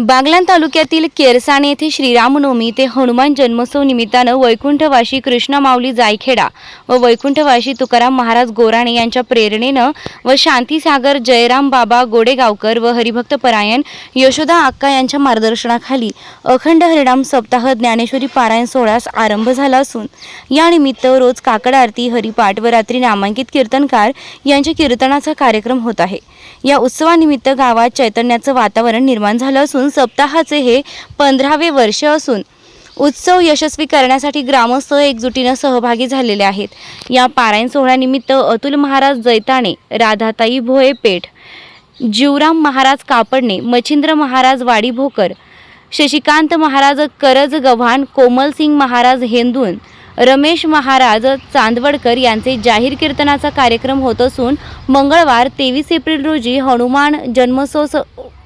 बागलाण तालुक्यातील केरसाणे येथे श्रीरामनवमी ते हनुमान जन्मोत्सव निमित्तानं वैकुंठवाशी कृष्णा माऊली जायखेडा व वैकुंठवाशी तुकाराम महाराज गोराणे यांच्या प्रेरणेनं व शांतीसागर जयराम बाबा गोडेगावकर व हरिभक्त परायण यशोदा अक्का यांच्या मार्गदर्शनाखाली अखंड हरिणाम सप्ताह ज्ञानेश्वरी पारायण सोहळ्यास आरंभ झाला असून यानिमित्त रोज काकड आरती हरिपाठ व रात्री नामांकित कीर्तनकार यांच्या कीर्तनाचा कार्यक्रम होत आहे. या उत्सवानिमित्त गावात चैतन्याचं वातावरण निर्माण झालं असून सप्ताहाचे हे पंधरावे वर्ष असून उत्सव यशस्वी करण्यासाठी ग्रामस्थ एकजुटीनं सहभागी झालेले आहेत. या पारायण सोहळ्यानिमित्त अतुल महाराज जैताणे राधाताई भोये पेठ जीवराम महाराज कापडणे मच्छिंद्र महाराज वाडी भोकर शशिकांत महाराज करज गव्हाण कोमलसिंग महाराज हेंदून रमेश महाराज चांदवडकर यांचे जाहीर कीर्तनाचा कार्यक्रम होत असून मंगळवार तेवीस एप्रिल रोजी हनुमान जन्मोत्सव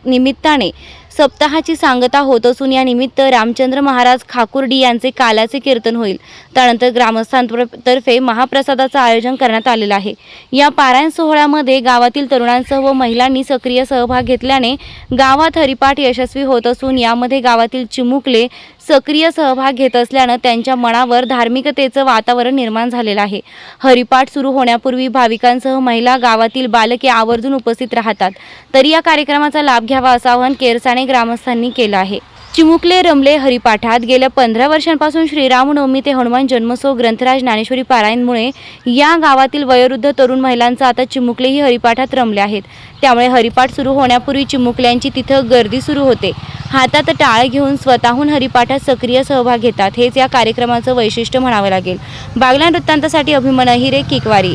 निमित्ताने सप्ताहाची सांगता होत असून या निमित्त रामचंद्र महाराज खाकुर्डी यांचे कालाचे कीर्तन होईल. त्यानंतर ग्रामस्थांतर्फे महाप्रसादाचं आयोजन करण्यात आलेलं आहे. या पारायण सोहळ्यामध्ये गावातील तरुणांसह व महिलांनी सक्रिय सहभाग घेतल्याने गावात हरिपाठ यशस्वी होत असून यामध्ये गावातील चिमुकले सक्रिय सहभाग घेत असल्यानं त्यांच्या मनावर धार्मिकतेचं वातावरण निर्माण झालेलं आहे. हरिपाठ सुरू होण्यापूर्वी भाविकांसह महिला गावातील बालके आवर्जून उपस्थित राहतात. तरी या कार्यक्रमाचा लाभ घ्यावा असं आवाहन केरसाणे ग्रामस्थांनी केलं आहे. चिमुकले रमले हरिपाठात गेल्या पंधरा वर्षांपासून श्रीरामनवमी ते हनुमान जन्मोत्सव ग्रंथराज ज्ञानेश्वरी पारायणमुळे या गावातील वयोवृद्ध तरुण महिलांचा आता चिमुकलेही हरिपाठात रमले आहेत. त्यामुळे हरिपाठ सुरू होण्यापूर्वी चिमुकल्यांची तिथं गर्दी सुरू होते. हातात टाळ घेऊन स्वतःहून हरिपाठात सक्रिय सहभाग घेतात हेच या कार्यक्रमाचं वैशिष्ट्य म्हणावं लागेल. बागला वृत्तांतासाठी अभिमन अहिरे किकवारी.